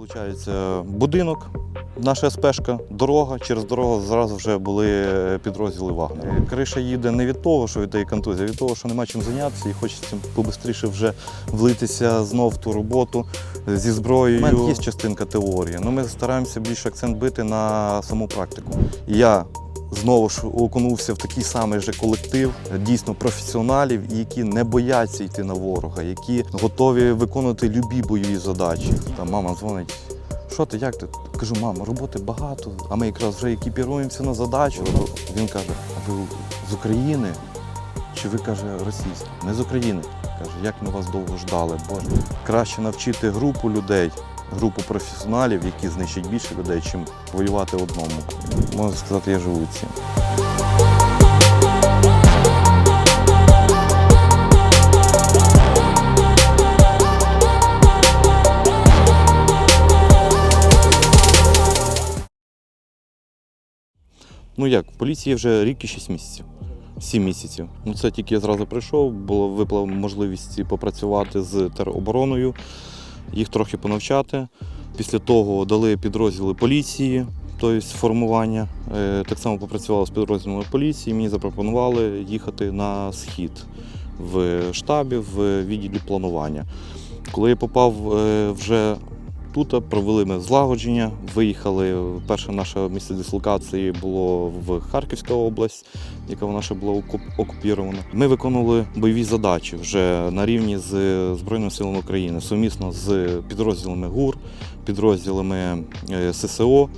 Получається, будинок, наша спешка, дорога. Через дорогу зразу вже були підрозділи Вагнера. Криша їде не від того, що від тієї контузії, а від того, що нема чим зайнятися і хочеться побистріше вже влитися знов в ту роботу зі зброєю. У мене є частинка теорії, але ми стараємося більше акцент бити на саму практику. Я знову ж окунувся в такий самий же колектив дійсно професіоналів, які не бояться йти на ворога, які готові виконувати любі бойові задачі. Там мама дзвонить. Що ти, як ти? Кажу, мама, роботи багато, а ми якраз вже екіпіруємося на задачу. Він каже: а ви з України? Чи ви каже російські? Ми з України. Каже, як ми вас довго ждали, Боже. Краще навчити групу людей, групу професіоналів, які знищать більше людей, чим воювати одному. Можна сказати, я живу цим. Ну як, в поліції вже рік і 6 місяців. 7 місяців. Ну це тільки я зразу прийшов, було випала можливість попрацювати з теробороною, їх трохи понавчати. Після того дали підрозділи поліції, тобто формування. Е, Так само попрацювали з підрозділами поліції. Мені запропонували їхати на схід в штабі в відділі планування. Коли я попав е, вже тут, провели ми злагодження, виїхали. Перше наше місце дислокації було в Харківська область, яка вона ще була окуп- окупірована. Ми виконували бойові задачі вже на рівні з Збройними силами України, сумісно з підрозділами ГУР, підрозділами е, ССО.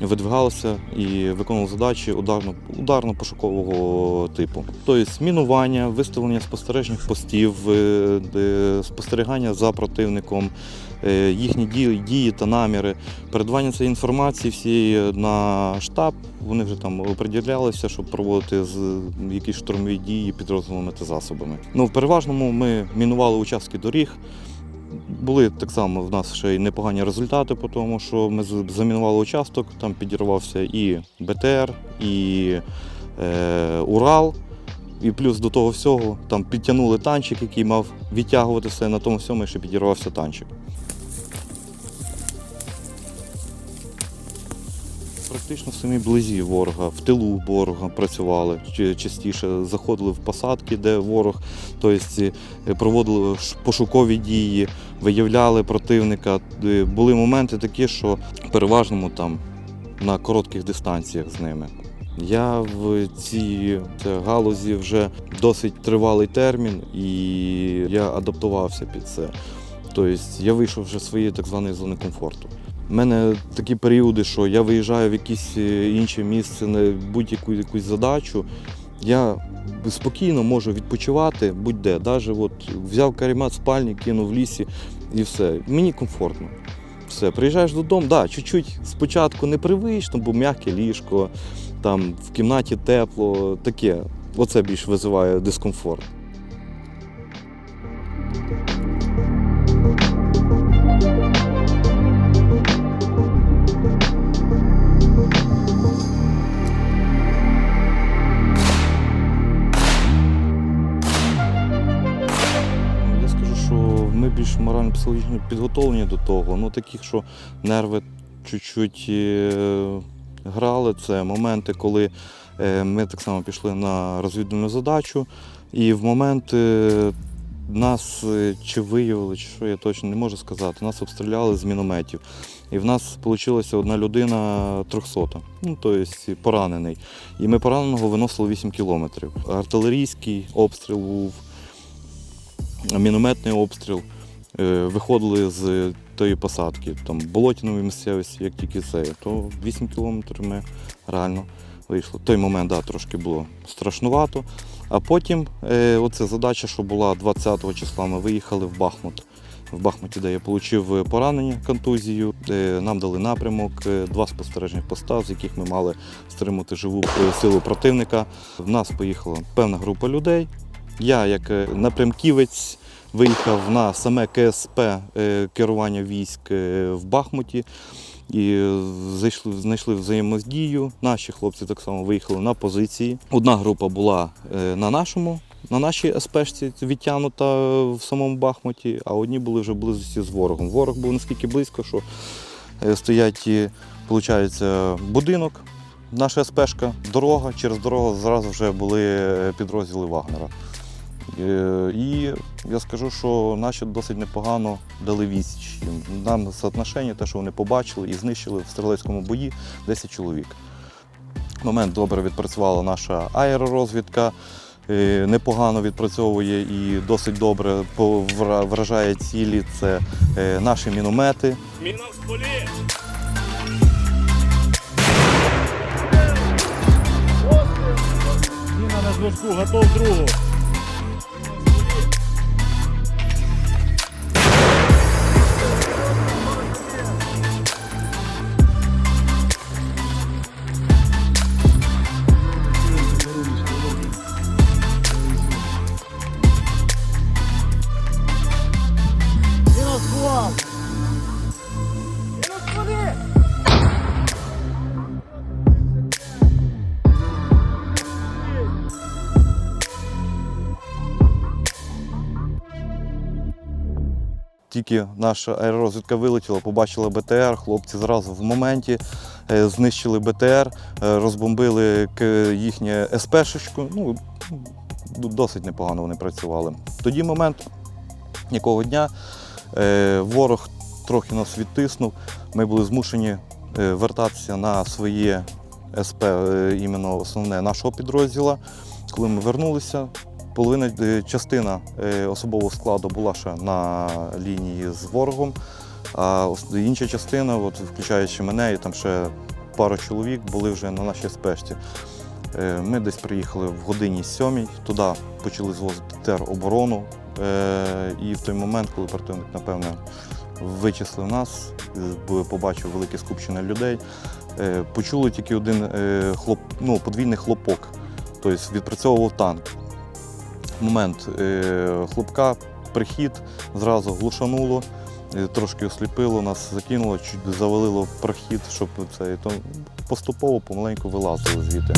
Видвигалися і виконували задачі ударно, ударно-пошукового типу. Тобто мінування, виставлення спостережних постів, е, спостерігання за противником, їхні дії, дії та наміри, передавання цієї інформації всієї на штаб. Вони вже там оприділялися, щоб проводити з якісь штурмові дії підрозділами та засобами. Ну, в переважному ми мінували участки доріг. Були так само в нас ще й непогані результати, тому що ми замінували участок, там підірвався і БТР, і е, Урал. І плюс до того всього там підтягнули танчик, який мав відтягуватися, на тому всьому ще підірвався танчик. Практично в самій близі ворога, в тилу ворога працювали частіше, заходили в посадки, де ворог, тобто е, проводили пошукові дії, виявляли противника. Е, Були моменти такі, що в переважному там на коротких дистанціях з ними. Я в цій галузі вже досить тривалий термін, і я адаптувався під це. Тобто я вийшов вже з своєї так званої зони комфорту. У мене такі періоди, що я виїжджаю в якесь е, інше місце на будь-яку якусь задачу. Я спокійно можу відпочивати будь-де. Навіть от взяв каремат, спальник, кинув в лісі і все. Мені комфортно. Все, приїжджаєш додому, да, чуть-чуть спочатку непривично, бо м'яке ліжко, там в кімнаті тепло, таке. Оце більш визиває дискомфорт. Більш морально психологічно підготовлені до того. Ну таких, що нерви чуть-чуть е, грали. Це моменти, коли е, ми так само пішли на розвідувальну задачу, і в момент е, нас чи виявили, чи що я точно не можу сказати, нас обстріляли з мінометів. І в нас вийшла одна людина 300, ну тобто поранений. І ми пораненого виносили 8 кілометрів. Артилерійський обстріл був, мінометний обстріл. Е, Виходили з тої посадки, там болотяної місцевості, як тільки це, то 8 кілометрів ми реально вийшли. В той момент да, трошки було страшнувато. А потім е, оце задача, що була 20 числа, ми виїхали в Бахмут. В Бахмуті, де я отримав поранення, контузію, нам дали напрямок, е, два спостережних поста, з яких ми мали стримати живу е, силу противника. В нас поїхала певна група людей. Я, як напрямківець, виїхав на саме КСП е, керування військ е, в Бахмуті і зайшли, знайшли взаємодію. Наші хлопці так само виїхали на позиції. Одна група була е, на нашому на нашій СПшці відтягнута в самому Бахмуті, а одні були вже близості з ворогом. Ворог був наскільки близько, що стоять, виходить, будинок, наша СПшка, дорога, через дорогу зразу вже були підрозділи Вагнера. Е, І я скажу, що наші досить непогано дали відсіч. Нам соотношення, те, що вони побачили і знищили в стрілецькому бої 10 чоловік. Момент добре відпрацювала наша аеророзвідка, е, непогано відпрацьовує і досить добре вражає цілі. Це е, наші міномети. Міна в стволі! Міна на зв'язку, готов другу. Тільки наша аеророзвідка вилетіла, побачила БТР. Хлопці зразу в моменті е, знищили БТР, е, розбомбили їхнє СПшечку. Ну, досить непогано вони працювали. Тоді момент, якого дня е, ворог трохи нас відтиснув. Ми були змушені вертатися на своє СП, іменно основне нашого підрозділу. Коли ми вернулися, половина е, частина е, особового складу була ще на лінії з ворогом, а інша частина, от, включаючи мене і там ще пару чоловік, були вже на нашій спешці. Е, Ми десь приїхали в годині сьомій, туди почали звозити тероборону. І в той момент, коли противник, напевне, вичислив нас, побачив велике скупчення людей, почули тільки один хлоп, ну, подвійний хлопок, тобто відпрацьовував танк. Момент е, хлопка, прихід, зразу глушануло, е, трошки осліпило, нас закинуло, чуть завалило прохід, щоб це то поступово помаленьку вилазили звідти.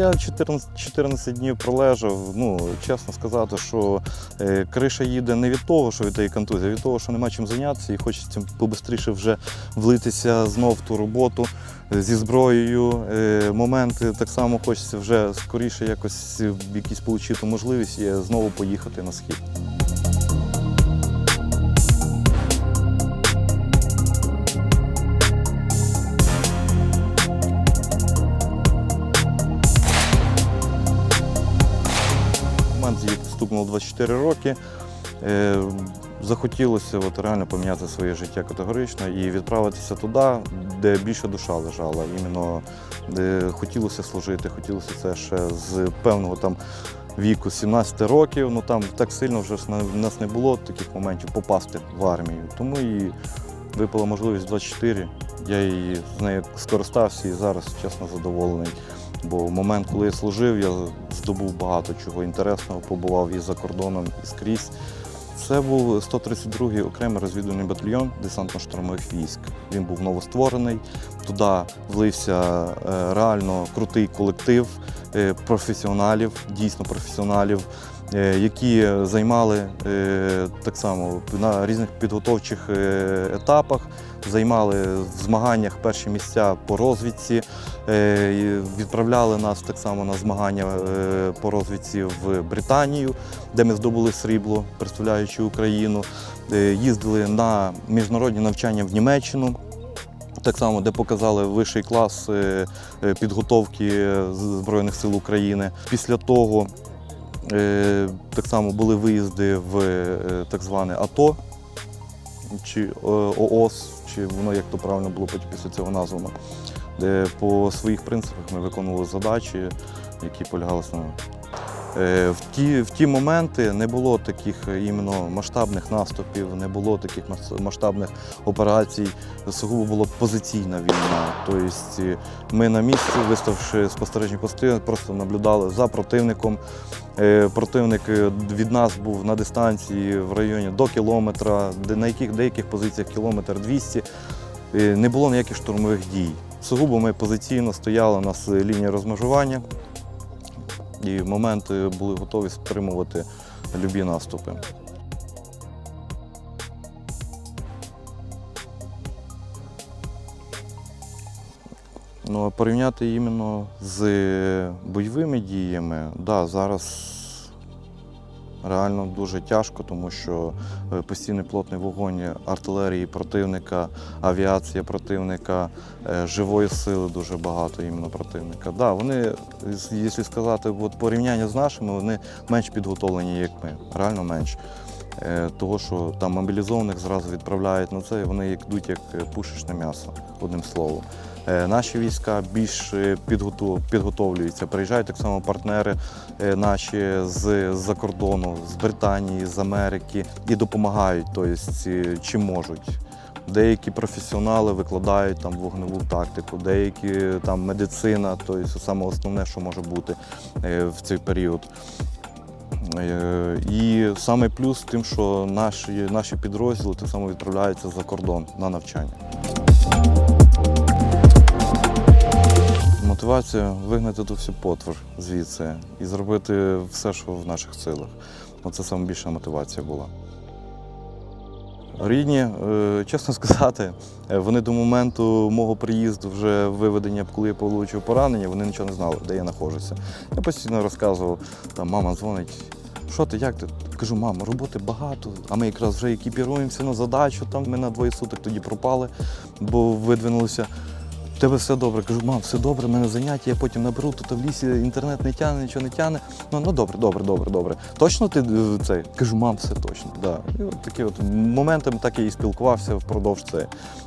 Я 14, 14 днів пролежав. Ну, чесно сказати, що е, криша їде не від того, що від тієї контузії, а від того, що нема чим зайнятися, і хочеться побистріше вже влитися знов в ту роботу е, зі зброєю. Е, моменти так само хочеться вже скоріше якось якісь отримати можливість знову поїхати на схід. Стукнуло 24 роки. Е, Захотілося от реально поміняти своє життя категорично і відправитися туди, де більше душа лежала. Іменно де хотілося служити, хотілося це ще з певного там віку 17 років. Ну там так сильно вже в нас не було таких моментів попасти в армію. Тому і випала можливість 24. Я її з нею скористався і зараз чесно задоволений. Бо в момент, коли я служив, я здобув багато чого інтересного, побував і за кордоном, і скрізь. Це був 132-й окремий розвідувальний батальйон десантно-штурмових військ. Він був новостворений. Туди влився е, реально крутий колектив е, професіоналів, дійсно професіоналів, е, які займали так само на різних підготовчих етапах, займали в змаганнях перші місця по розвідці. Е, Відправляли нас так само на змагання е, по розвідці в Британію, де ми здобули срібло, представляючи Україну. Е, Їздили на міжнародні навчання в Німеччину. Так само, де показали вищий клас підготовки Збройних сил України. Після того так само були виїзди в так зване АТО чи ООС, чи воно як то правильно було після цього названо, де по своїх принципах ми виконували задачі, які полягали на Е, В ті, в ті моменти не було таких е, іменно масштабних наступів, не було таких масштабних операцій. Сугубо була позиційна війна. Тобто е, ми на місці, виставивши спостережні пости, просто наблюдали за противником. Противник від нас був на дистанції в районі до кілометра, на яких деяких позиціях кілометр 200. Е, Не було ніяких штурмових дій. Сугубо ми позиційно стояли, у нас лінія розмежування, і в момент були готові стримувати любі наступи. Ну, порівняти іменно з бойовими діями, да, зараз реально дуже тяжко, тому що е, постійний плотний вогонь артилерії противника, авіація противника, е, живої сили дуже багато іменно противника. Да, вони, якщо сказати, от порівняння з нашими, вони менш підготовлені, як ми. Реально менш. Е, Того, що там мобілізованих зразу відправляють на це, і вони йдуть як пушечне м'ясо, одним словом. Е, Наші війська більш е, підготовлюються. Приїжджають так само партнери е, наші з-за кордону, з Британії, з Америки і допомагають, тобто, чим можуть. Деякі професіонали викладають там вогневу тактику, деякі там медицина, тобто саме основне, що може бути в цей період. І саме плюс тим, що наші, наші підрозділи так само відправляються за кордон на навчання. Мотивація вигнати ту всю потвор звідси і зробити все, що в наших силах. Оце найбільша мотивація була. Рідні, е, чесно сказати, е, вони до моменту мого приїзду, вже виведення, коли я отримав поранення, вони нічого не знали, де я знаходжуся. Я постійно розказував, там мама дзвонить, що ти, як ти? Кажу, мама, роботи багато, а ми якраз вже екіпіруємося на задачу. Там ми на двоє суток тоді пропали, бо видвинулися. Тебе все добре. Кажу, мам, все добре, в мене заняття, я потім наберу, тут в лісі інтернет не тягне, нічого не тягне. Ну, ну добре, добре, добре, добре. Точно ти е, це? Кажу, мам, все точно. Да. І от такі от моментами так я і спілкувався впродовж це.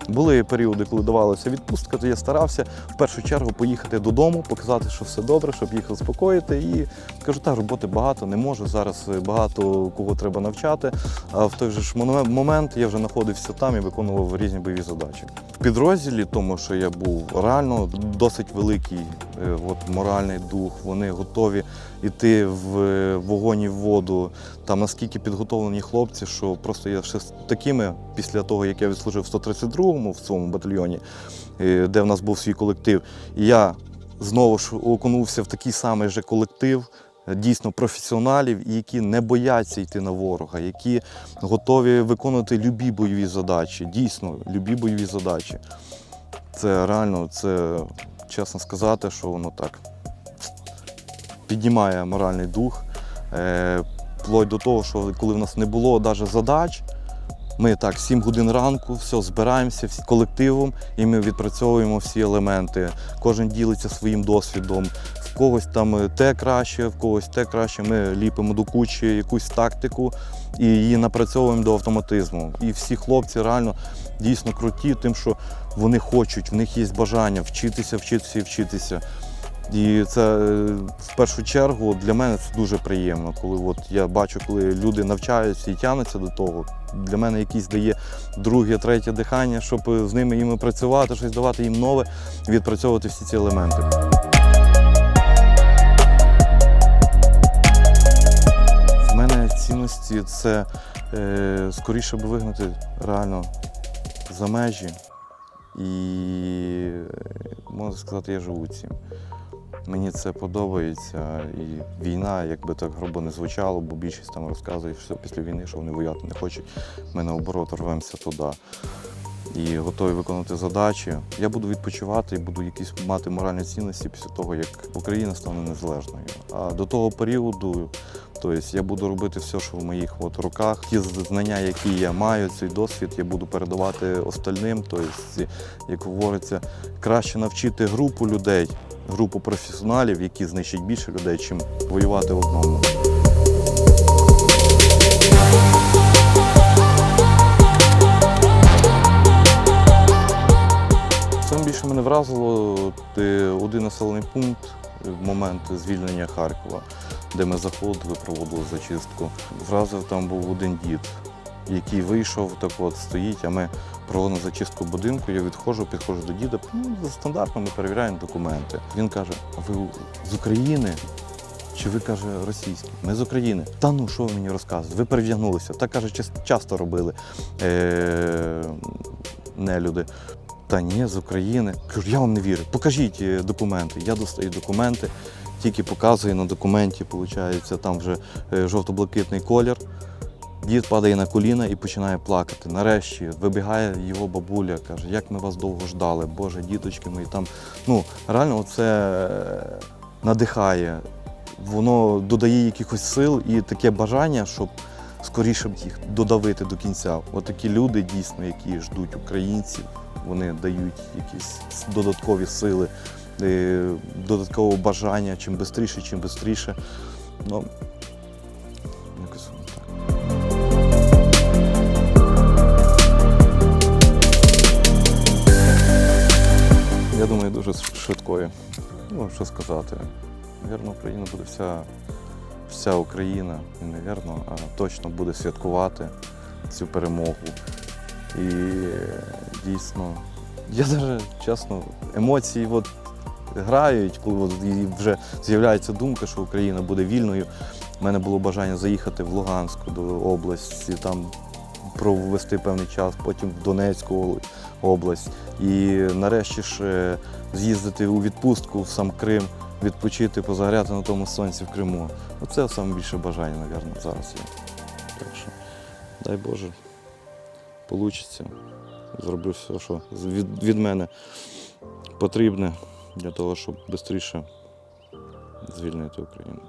Були періоди, коли давалася відпустка, то я старався в першу чергу поїхати додому, показати, що все добре, щоб їх заспокоїти. І кажу, так, роботи багато, не можу. Зараз багато кого треба навчати. А в той же ж моме- момент я вже знаходився там і виконував різні бойові задачі. В підрозділі, тому що я був реально досить великий е, от, моральний дух. Вони готові йти в е, вогонь і в воду. Там наскільки підготовлені хлопці, що просто я ще такими, після того, як я відслужив в 132-му в цьому батальйоні, е, де в нас був свій колектив, я знову ж окунувся в такий самий же колектив. Дійсно професіоналів, які не бояться йти на ворога, які готові виконувати любі бойові задачі, дійсно любі бойові задачі. Це реально, це чесно сказати, що воно так піднімає моральний дух. Е, вплоть до того, що коли в нас не було навіть задач, ми так 7 годин ранку, все, збираємося всі колективом і ми відпрацьовуємо всі елементи. Кожен ділиться своїм досвідом. В когось там е, те краще, в когось те краще. Ми ліпимо до кучі якусь тактику і її напрацьовуємо до автоматизму. І всі хлопці реально дійсно круті, тим, що вони хочуть, в них є бажання вчитися, вчитися і вчитися. І це е, в першу чергу для мене це дуже приємно, коли от я бачу, коли люди навчаються і тягнуться до того. Для мене якісь дає друге, третє дихання, щоб е, з ними їм працювати, щось давати їм нове, відпрацьовувати всі ці елементи. В мене цінності це е, скоріше би вигнати реально за межі. І е, можна сказати, я живу цим. Мені це подобається. І війна, як би так грубо не звучало, бо більшість там розказує, що після війни, що вони воювати не хочуть. Ми наоборот рвемося туди. І готові виконати задачі. Я буду відпочивати і буду якісь мати моральні цінності після того, як Україна стане незалежною. А до того періоду, тобто я буду робити все, що в моїх от руках. Ті знання, які я маю, цей досвід, я буду передавати остальним. Тобто, як говориться, краще навчити групу людей, групу професіоналів, які знищать більше людей, чим воювати одному. Саме більше мене вразило один населений пункт в момент звільнення Харкова. Де ми заходили, проводили зачистку. Зразу там був один дід, який вийшов, так от стоїть, а ми проводимо зачистку будинку. Я відходжу, підходжу до діда. Ну, стандартно ми перевіряємо документи. Він каже: А ви з України? Чи ви каже російські? Ми з України. Та ну що ви мені розказуєте? Ви перевдягнулися. Так каже, часто робили е- нелюди. Та ні, з України. Кажу, я вам не вірю. Покажіть е, документи. Я достаю документи, тільки показую на документі, виходить, там вже е, жовто-блакитний колір. Дід падає на коліна і починає плакати. Нарешті вибігає його бабуля, каже, як ми вас довго ждали, Боже, діточки мої там. Ну, реально, це е, надихає. Воно додає якихось сил і таке бажання, щоб скоріше їх додавити до кінця. От люди дійсно, які ждуть українців, вони дають якісь додаткові сили, е, додаткове бажання, чим швидше, чим швидше. Ну. Я думаю, дуже швидкою. Ну, що сказати. Навірно, Україна буде вся, вся Україна, не навірно, а точно буде святкувати цю перемогу. І е, дійсно, я навіть чесно, емоції от грають, коли вже з'являється думка, що Україна буде вільною. У мене було бажання заїхати в Луганську до області, там провести певний час, потім в Донецьку область. І нарешті ж е, з'їздити у відпустку в сам Крим, відпочити, позагряти на тому сонці в Криму. Оце саме більше бажання, мабуть, зараз є. Так що, дай Боже, вийде. Зроблю все, що від, від мене потрібне для того, щоб швидше звільнити Україну.